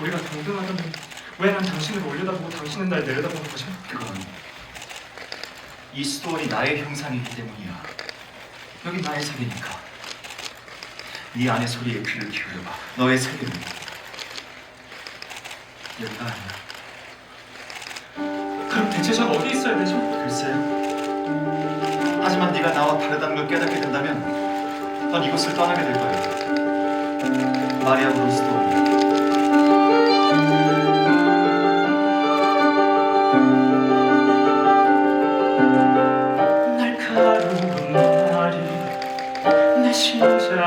우리가 동등하다면 왜난 당신을 올려다보고 당신은 날 내려다보는 거죠? 그건 이 수도원이 나의 형상이기 때문이야. 여기 나의 세계니까. 네 안의 소리에 귀를 기울여봐. 너의 세계는 여기가 아니야. 그럼 대체 전 어디 있어야 되죠? 글쎄요. 하지만 네가 나와 다르다는 걸 깨닫게 된다면 넌 이곳을 떠나게 될 거야. 마리아 브론스도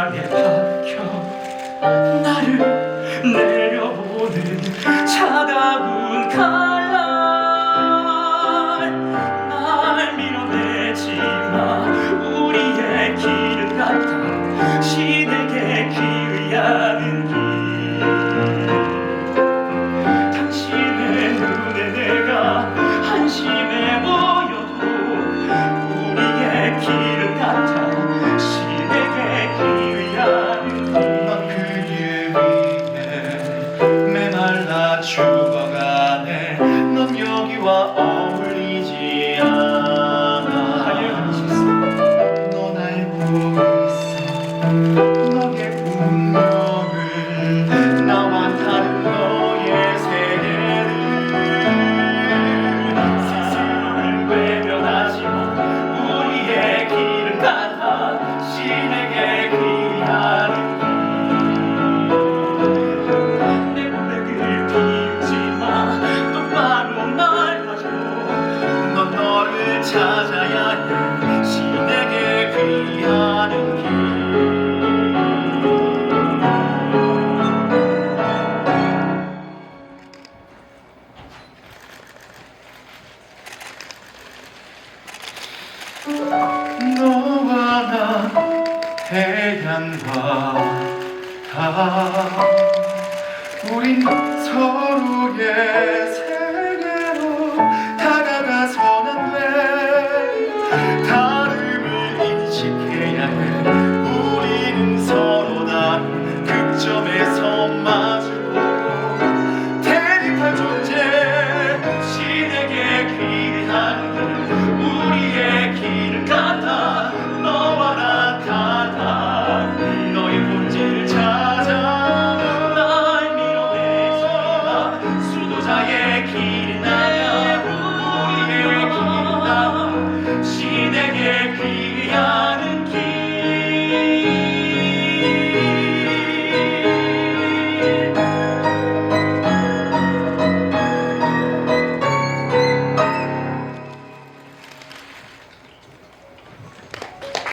심장에 박혀 나를 내려보는 차가운 와 찾아야 해. 신에게 귀하는 길. 너와 나 해안과 다. 우린 서로의